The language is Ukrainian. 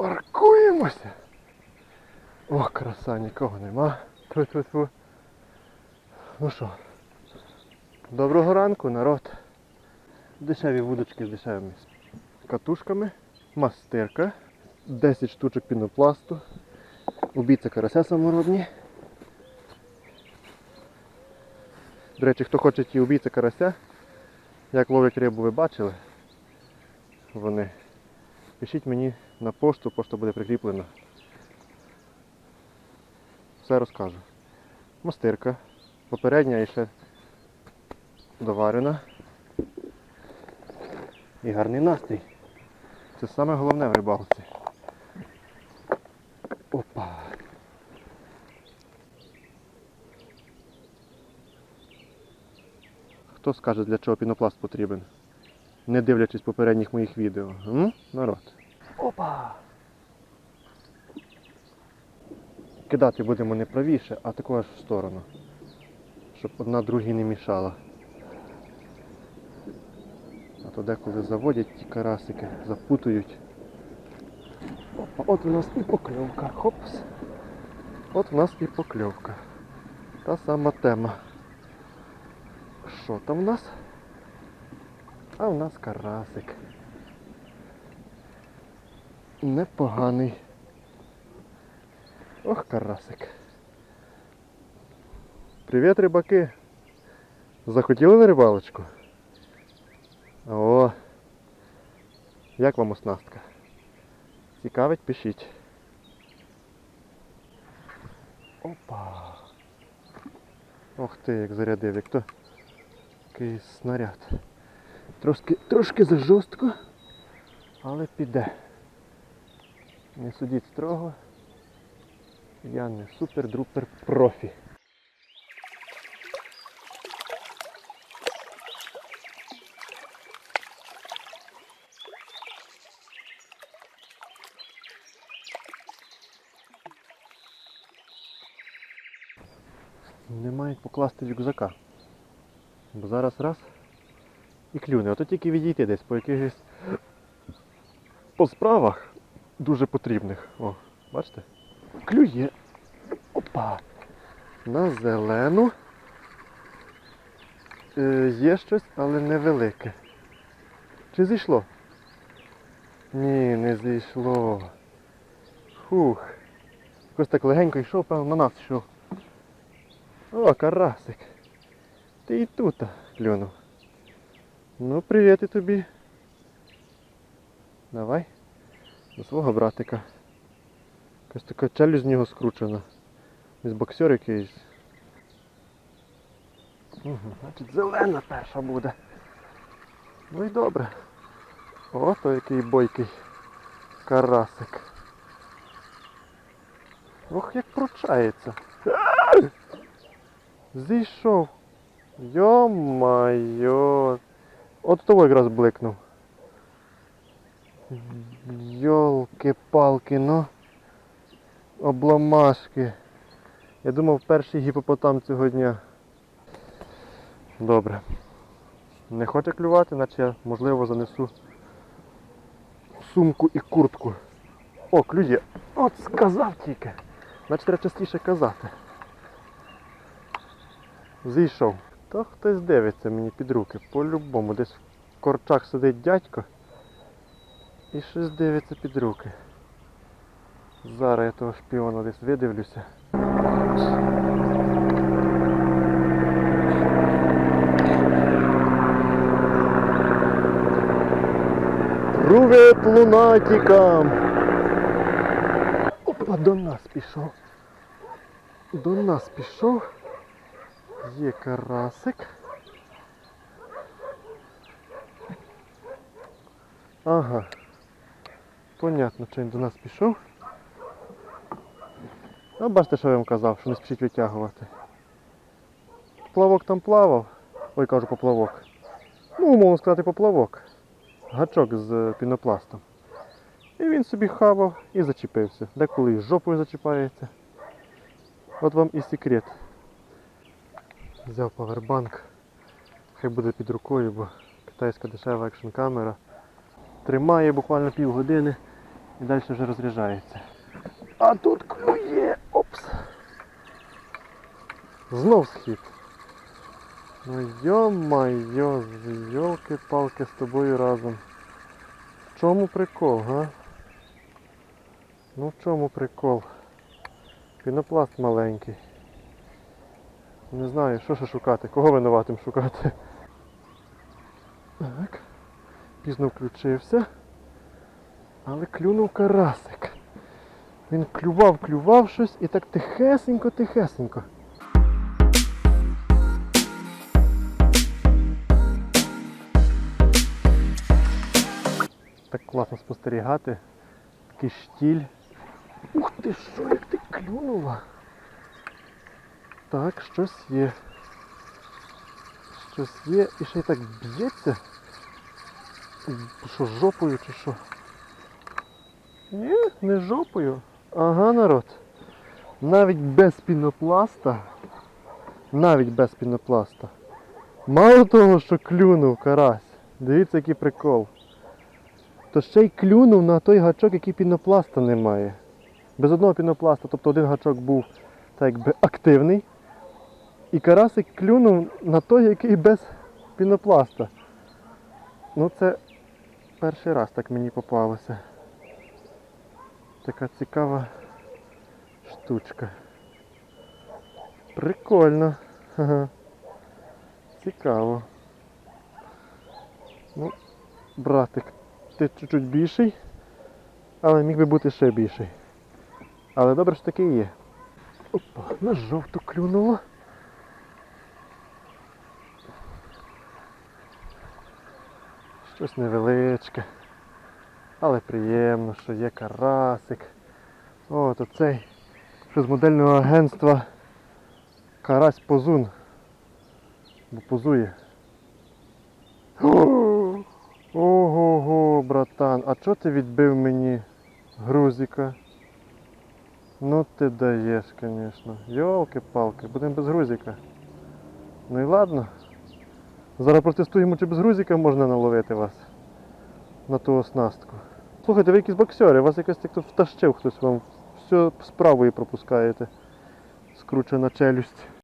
Паркуємося. О, краса, нікого нема. Тьфу-тьфу-тьфу. Ну що, доброго ранку, народ. Дешеві вудочки з дешевими катушками, мастирка, 10 штучок пінопласту, убійця карася саморобні. До речі, хто хоче ті убійця карася, як ловлять рибу, ви бачили? Вони. Пишіть мені на пошту, пошта буде прикріплена. Все розкажу. Мастирка. Попередня і ще доварена. І гарний настрій. Це саме головне в рибалці. Опа. Хто скаже, для чого пінопласт потрібен? Не дивлячись попередніх моїх відео. М? Народ. Опа! Кидати будемо не правіше, а таку аж в сторону. Щоб одна другій не мішала. А то деколи заводять ті карасики, запутують. Опа, от у нас і покльовка. Хопс. От у нас і покльовка. Та сама тема. Що там у нас? А у нас карасик. Непоганий. Ох, карасик. Привіт, рибаки. Захотіли на рибалочку? О. Як вам оснастка? Цікавить, пишіть. Опа. Ох ти, як зарядив, як то такий снаряд. Трошки, трошки зажорстко, але піде. Не судіть строго. Я не супер-друпер профі. Не мають покласти рюкзака. Бо зараз раз і клюне. Ото тільки відійти десь по якихось по справах дуже потрібних. О, бачите? Клює. Опа. На зелену. Е, є щось, але невелике. Чи зійшло? Ні, не зійшло. Фух. Якось так легенько йшов, певно, на нас йшов. О, карасик. Ти і тут клюнув. Ну, привіт і тобі. Давай. До свого братика. Якась така челюсть з нього скручена. Із боксер якийсь. Угу, значить зелена перша буде. Ну і добре. О, то який бойкий карасик. Ох, як пручається. Зійшов. Йо-майо. От того якраз бликнув. Йолки-палки, ну. Обламашки. Я думав перший гіпопотам цього дня. Добре. Не хоче клювати, наче я, можливо, занесу сумку і куртку. О, клює. От сказав тільки. Значить треба частіше казати. Зійшов. То хтось дивиться мені під руки. По-любому. Десь в корчах сидить дядько і щось дивиться під руки. Зараз я того шпіона десь видивлюся. Привет лунатикам! Опа, до нас пішов. До нас пішов. Є карасик. Ага. Понятно, що він до нас пішов. А бачите, що я вам казав, що не спішіть витягувати. Плавок там плавав. Ой, кажу поплавок. Ну, умовно сказати, поплавок. Гачок з пінопластом. І він собі хавав і зачепився. Деколи і з жопою зачіпається. От вам і секрет. Взяв павербанк. Хай буде під рукою, бо китайська дешева екшн камера. Тримає буквально півгодини І далі вже розряджається. А тут клює! Опс! Знов схід. Ну йо-майо, йолки-палки з тобою разом. В чому прикол, га? Ну в чому прикол? Пінопласт маленький. Не знаю, що ще шукати, кого винуватим шукати. Так. Пізно включився. Але клюнув карасик. Він клював, клював щось і так тихесенько, тихесенько. Так класно спостерігати. Такий штіль. Ух ти що, як ти клюнула. Так, щось є. Щось є і ще й так б'ється. Що, жопою чи що? Ні, не жопою. Ага, народ. Навіть без пінопласта. Навіть без пінопласта. Мало того, що клюнув карась. Дивіться, який прикол. То ще й клюнув на той гачок, який пінопласта немає. Без одного пінопласта, тобто один гачок був так якби активний. І карасик клюнув на той, який без пінопласта. Ну це перший раз так мені попалося. Така цікава штучка. Прикольно. Цікаво. Ну, братик, ти чуть-чуть більший, але міг би бути ще більший. Але добре що таки є. Опа, на жовту клюнуло. Щось невеличке. Але приємно, що є карасик. От оцей, що з модельного агентства Карась Позун. Бо позує. Ого-го, братан, а чого ти відбив мені грузика? Ну ти даєш, звісно. Йолки-палки, будемо без грузика. Ну і ладно. Зараз протестуємо, чи без грузика можна наловити вас на ту оснастку. Слухайте, ви якісь боксери, вас якось так втащив хтось вам. Все справою пропускаєте. Скручена челюсть.